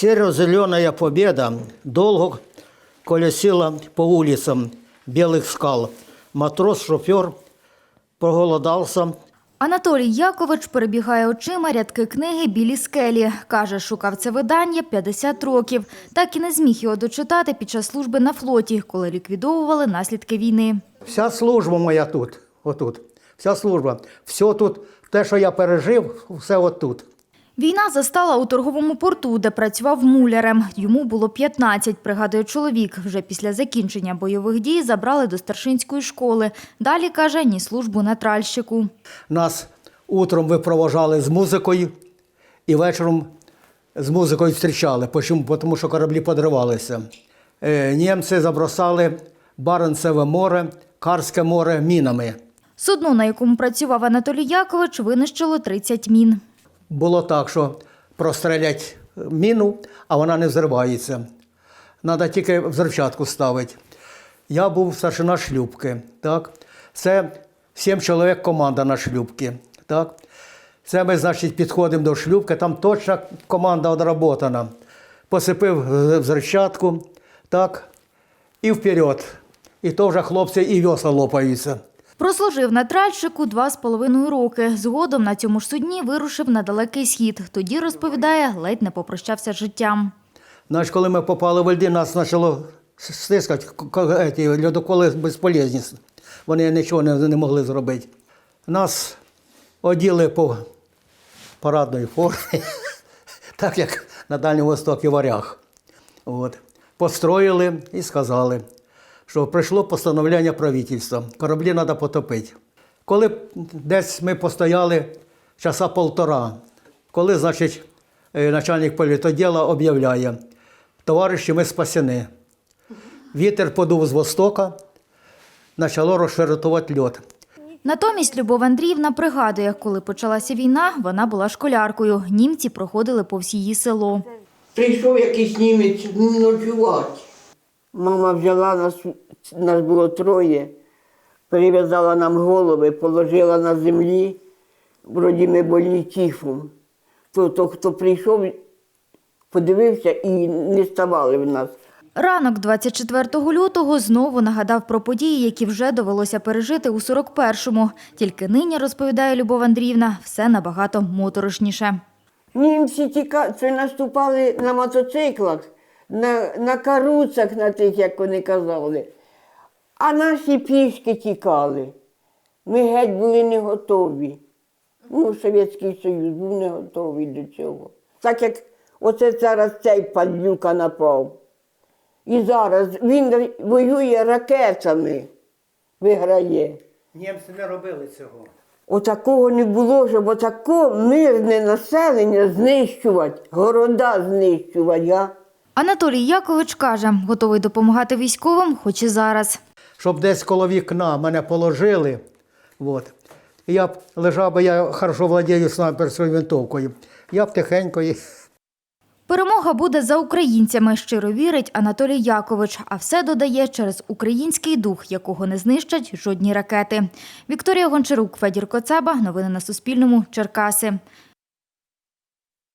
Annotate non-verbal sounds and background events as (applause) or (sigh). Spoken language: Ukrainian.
Серо-зеленая победа долго колесила по улицам белых скал. Матрос-шофер проголодался, Анатолій Якович перебігає очима рядки книги Білі скелі. Каже, шукав це видання 50 років. Так і не зміг його дочитати під час служби на флоті, коли ліквідовували наслідки війни. Вся служба моя тут, отут. Вся служба. Все тут, те, що я пережив, все отут. Війна застала у торговому порту, де працював мулярем. Йому було 15, пригадує чоловік. Вже після закінчення бойових дій забрали до старшинської школи. Далі, каже, ні службу на тральщику. Нас утром випроважали з музикою і вечором з музикою зустрічали. Почому? Тому що кораблі подривалися. Е, Німці забросали Баренцеве море, Карське море мінами. Судно, на якому працював Анатолій Якович, винищило 30 мін. Було так, що прострелять міну, а вона не взривається. Треба тільки взривчатку ставити. Я був старшина шлюбки. Так? Це сім чоловік команда на шлюбки. Так? Це ми, значить, підходимо до шлюбки, там точна команда одработана. Посипив взривчатку, так, і вперед. І то вже хлопці і весла лопаються. Прослужив на тральщику два з половиною роки. Згодом на цьому ж судні вирушив на далекий схід. Тоді, розповідає, ледь не попрощався з життям. Знаєш, коли ми попали в льди, нас почало стискати, льодоколи безполезні. Вони нічого не, не могли зробити. Нас оділи по парадної формі, (laughs) так як на Дальньому Востокі варяг. От. Построїли і сказали, що прийшло постановлення правительства, кораблі треба потопити. Коли десь ми постояли часа полтора, коли, значить, е, начальник політоділа об'являє, товариші, ми спасені. Вітер подув з востока, почало розширотувати льод. Натомість Любов Андріївна пригадує, коли почалася війна, вона була школяркою. Німці проходили повз її село. Прийшов якийсь німець ночувати. Мама взяла нас, нас було троє, перев'язала нам голови, положила на землі, вроді ми болі тіфом. То, то хто прийшов, подивився і не ставали в нас. Ранок 24 лютого знову нагадав про події, які вже довелося пережити у 41-му. Тільки нині, розповідає Любов Андріївна, все набагато моторошніше. Німці тіка... це наступали на мотоциклах, на, на каруцах, на тих, як вони казали. А наші пішки тікали. Ми геть були не готові. Ну, Совєтський Союз був не готовий до цього. Так як оце зараз цей падлюка напав. І зараз він воює ракетами, виграє. Німці не робили цього. Отакого не було, щоб отако мирне населення знищувати, города знищувати. А? Анатолій Якович каже, готовий допомагати військовим, хоч і зараз. Щоб десь коло вікна мене положили. От. Я б лежав, бо я хорошо владію снайперською винтовкою. Я б тихенько і Перемога буде за українцями, щиро вірить Анатолій Якович. А все додає через український дух, якого не знищать жодні ракети. Вікторія Гончарук, Федір Коцаба. Новини на Суспільному. Черкаси.